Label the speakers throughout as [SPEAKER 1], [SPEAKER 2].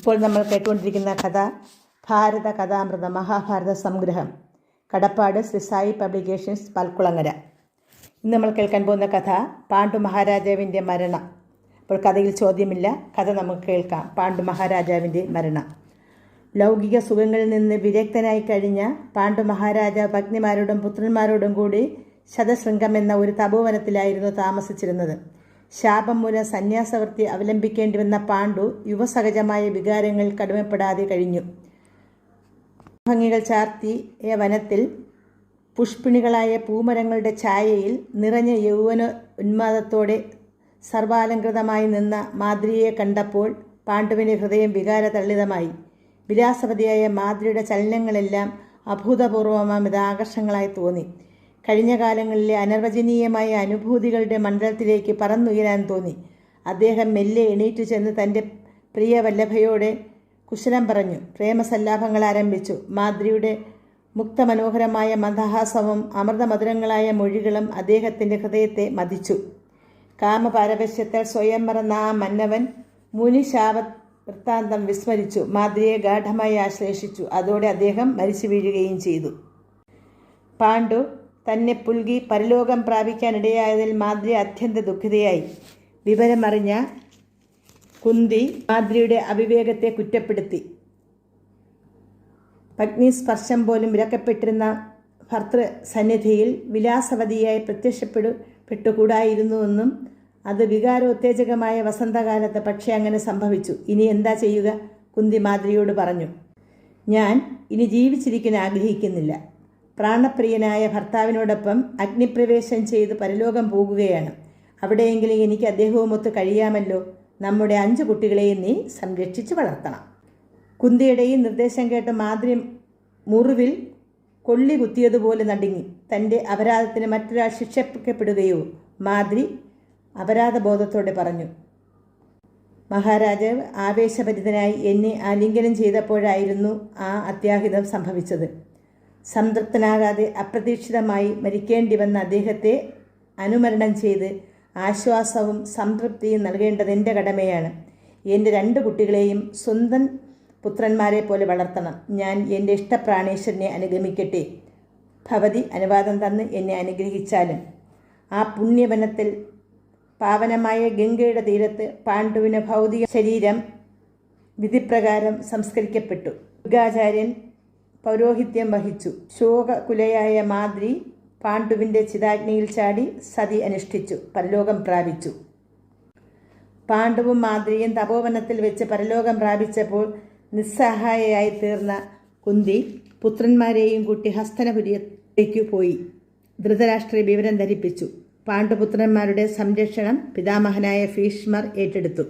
[SPEAKER 1] ഇപ്പോൾ നമ്മൾ കേട്ടുകൊണ്ടിരിക്കുന്ന കഥ ഭാരത കഥാമൃത മഹാഭാരത സംഗ്രഹം കടപ്പാട് ശ്രീ സായി പബ്ലിക്കേഷൻസ് പൽക്കുളങ്ങര. ഇന്ന് നമ്മൾ കേൾക്കാൻ പോകുന്ന കഥ പാണ്ഡു മഹാരാജാവിന്റെ മരണം. അപ്പോൾ കഥയിൽ ചോദ്യമില്ല കഥ നമുക്ക് കേൾക്കാം. പാണ്ഡു മഹാരാജാവിന്റെ മരണം. ലൗകിക സുഖങ്ങളിൽ നിന്ന് വിരക്തനായി കഴിഞ്ഞ പാണ്ഡു മഹാരാജാവ് പത്നിമാരോടും പുത്രന്മാരോടും കൂടി ശതശൃംഗം എന്ന ഒരു തപോവനത്തിലായിരുന്നു താമസിച്ചിരുന്നത്. ശാപം മൂലം സന്യാസവൃത്തി അവലംബിക്കേണ്ടി വന്ന പാണ്ഡു യുവസഹജമായ വികാരങ്ങൾ കടുമപ്പെടാതെ കഴിഞ്ഞു. ഭംഗികൾ ചാർത്തിയ വനത്തിൽ പുഷ്പിണികളായ പൂമരങ്ങളുടെ ഛായയിൽ നിറഞ്ഞ യൗവന ഉന്മാദത്തോടെ സർവാലങ്കൃതമായി നിന്ന മാദ്രിയെ കണ്ടപ്പോൾ പാണ്ഡുവിന്റെ ഹൃദയം വികാരതള്ളിതമായി. വിലാസവതിയായ മാദ്രിയുടെ ചലനങ്ങളെല്ലാം അഭൂതപൂർവമാമിത ആകർഷങ്ങളായി തോന്നി. കഴിഞ്ഞ കാലങ്ങളിലെ അനർവചനീയമായ അനുഭൂതികളുടെ മണ്ഡലത്തിലേക്ക് പറന്നുയരാൻ തോന്നി. അദ്ദേഹം മെല്ലെ എണീറ്റു ചെന്ന് തന്റെ പ്രിയ വല്ലഭയോടെ കുശലം പറഞ്ഞു. പ്രേമസല്ലാപങ്ങൾ ആരംഭിച്ചു. മാദ്രിയുടെ മുക്തമനോഹരമായ മന്ദഹാസവും അമൃതമധുരങ്ങളായ മൊഴികളും അദ്ദേഹത്തിന്റെ ഹൃദയത്തെ മതിച്ചു. കാമപാരവശ്യത്താൽ സ്വയം മറന്ന ആ മന്നവൻ മുനിശാപ വൃത്താന്തം വിസ്മരിച്ചു. മാദ്രിയെ ഗാഠമായി ആശ്ലേഷിച്ചു. അതോടെ അദ്ദേഹം മരിച്ചു വീഴുകയും ചെയ്തു. പാണ്ഡു തന്നെ പുൽകി പരലോകം പ്രാപിക്കാനിടയായതിൽ മാദ്രി അത്യന്ത ദുഃഖിതയായി. വിവരമറിഞ്ഞ കുന്തി മാദ്രിയുടെ അവിവേകത്തെ കുറ്റപ്പെടുത്തി. പത്നി സ്പർശം പോലും വിലക്കപ്പെട്ടിരുന്ന ഭർത്തൃ സന്നിധിയിൽ വിലാസവതിയായി പ്രത്യക്ഷപ്പെടു പെട്ടുകൂടായിരുന്നുവെന്നും അത് വികാരോത്തേജകമായ വസന്തകാലത്ത് പക്ഷേ അങ്ങനെ സംഭവിച്ചു. ഇനി എന്താ ചെയ്യുക? കുന്തി മാദ്രിയോട് പറഞ്ഞു. ഞാൻ ഇനി ജീവിച്ചിരിക്കാൻ ആഗ്രഹിക്കുന്നില്ല. പ്രാണപ്രിയനായ ഭർത്താവിനോടൊപ്പം അഗ്നിപ്രവേശം ചെയ്ത് പരലോകം പോകുകയാണ്. അവിടെയെങ്കിലും എനിക്ക് അദ്ദേഹവുമൊത്ത് കഴിയാമല്ലോ. നമ്മുടെ അഞ്ച് കുട്ടികളെയും നീ സംരക്ഷിച്ച് വളർത്തണം. കുന്തിയുടെ ഈ നിർദ്ദേശം കേട്ട് മാതിരി മുറിവിൽ കൊള്ളി കുത്തിയതുപോലെ നടുങ്ങി. തന്റെ അപരാധത്തിന് മറ്റൊരാൾ ശിക്ഷിക്കപ്പെടുകയോ? മാതിരി അപരാധബോധത്തോടെ പറഞ്ഞു. മഹാരാജാവ് ആവേശഭരിതനായി എന്നെ ആലിംഗനം ചെയ്തപ്പോഴായിരുന്നു ആ അത്യാഹിതം സംഭവിച്ചത്. സംതൃപ്തനാകാതെ അപ്രതീക്ഷിതമായി മരിക്കേണ്ടി വന്ന അദ്ദേഹത്തെ അനുമരണം ചെയ്ത് ആശ്വാസവും സംതൃപ്തിയും നൽകേണ്ടത് എന്റെ കടമയാണ്. എന്റെ രണ്ട് കുട്ടികളെയും സ്വന്തം പുത്രന്മാരെ പോലെ വളർത്തണം. ഞാൻ എന്റെ ഇഷ്ടപ്രാണേശ്വരനെ അനുഗമിക്കട്ടെ. ഭവതി അനുവാദം തന്ന് എന്നെ അനുഗ്രഹിച്ചാലും. ആ പുണ്യവനത്തിൽ പാവനമായ ഗംഗയുടെ തീരത്ത് പാണ്ഡുവിന് ഭൗതിക ശരീരം വിധിപ്രകാരം സംസ്കരിക്കപ്പെട്ടു. ദുർഗാചാര്യൻ പൗരോഹിത്യം വഹിച്ചു. ശോകകുലയായ മാദ്രി പാണ്ഡുവിന്റെ ചിതാഗ്നിയിൽ ചാടി സതി അനുഷ്ഠിച്ചു പരലോകം പ്രാപിച്ചു. പാണ്ഡുവും മാദ്രിയും തപോവനത്തിൽ വെച്ച് പരലോകം പ്രാപിച്ചപ്പോൾ നിസ്സഹായയായി തീർന്ന കുന്തി പുത്രന്മാരെയും കൂട്ടി ഹസ്തനപുരിയത്തേക്ക് പോയി. ധൃതരാഷ്ട്രീയ വിവരം ധരിപ്പിച്ചു. പാണ്ഡുപുത്രന്മാരുടെ സംരക്ഷണം പിതാമഹനായ ഭീഷ്മർ ഏറ്റെടുത്തു.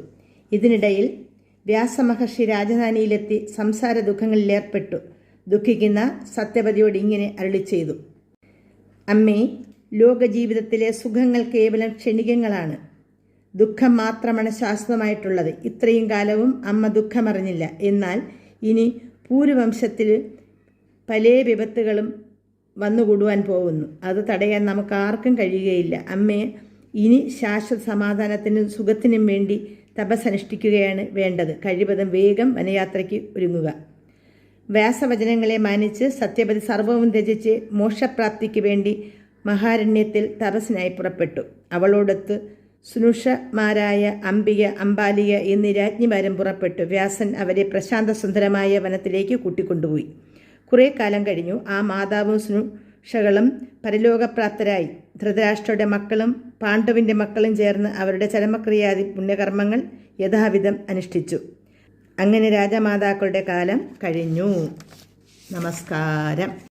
[SPEAKER 1] ഇതിനിടയിൽ വ്യാസമഹർഷി രാജധാനിയിലെത്തി സംസാര ദുഃഖങ്ങളിലേർപ്പെട്ടു ദുഃഖിക്കുന്ന സത്യപതിയോട് ഇങ്ങനെ അരുളി ചെയ്തു. അമ്മേ ലോകജീവിതത്തിലെ സുഖങ്ങൾ കേവലം ക്ഷണികങ്ങളാണ്. ദുഃഖം മാത്രമാണ് ശാശ്വതമായിട്ടുള്ളത്. ഇത്രയും കാലവും അമ്മ ദുഃഖമറിഞ്ഞില്ല. എന്നാൽ ഇനി പൂരുവംശത്തിൽ പല വിപത്തുകളും വന്നുകൂടുവാൻ പോകുന്നു. അത് തടയാൻ നമുക്ക് ആർക്കും കഴിയുകയില്ല. അമ്മയെ ഇനി ശാശ്വത സമാധാനത്തിനും സുഖത്തിനും വേണ്ടി തപസ്സനുഷ്ഠിക്കുകയാണ് വേണ്ടത്. കഴിവതും വേഗം വനയാത്രയ്ക്ക് ഒരുങ്ങുക. വ്യാസവചനങ്ങളെ മാനിച്ച് സത്യപതി സർവവും രചിച്ച് മോക്ഷപ്രാപ്തിക്ക് വേണ്ടി മഹാരണ്യത്തിൽ തപസ്സിനായി പുറപ്പെട്ടു. അവളോടൊത്ത് സുനുഷമാരായ അംബിക അംബാലിക എന്നീ രാജ്ഞിമാരും പുറപ്പെട്ടു. വ്യാസൻ അവരെ പ്രശാന്ത സുന്ദരമായ വനത്തിലേക്ക് കൂട്ടിക്കൊണ്ടുപോയി. കുറേ കാലം കഴിഞ്ഞു. ആ മാതാവും സുനുഷകളും പരലോകപ്രാപ്തരായി. ധൃതരാഷ്ട്രയുടെ മക്കളും പാണ്ഡവിന്റെ മക്കളും ചേർന്ന് അവരുടെ ചരമക്രിയാദി പുണ്യകർമ്മങ്ങൾ യഥാവിധം അനുഷ്ഠിച്ചു. അങ്ങനെ രാജമാതാക്കളുടെ കാലം കഴിഞ്ഞു. നമസ്കാരം.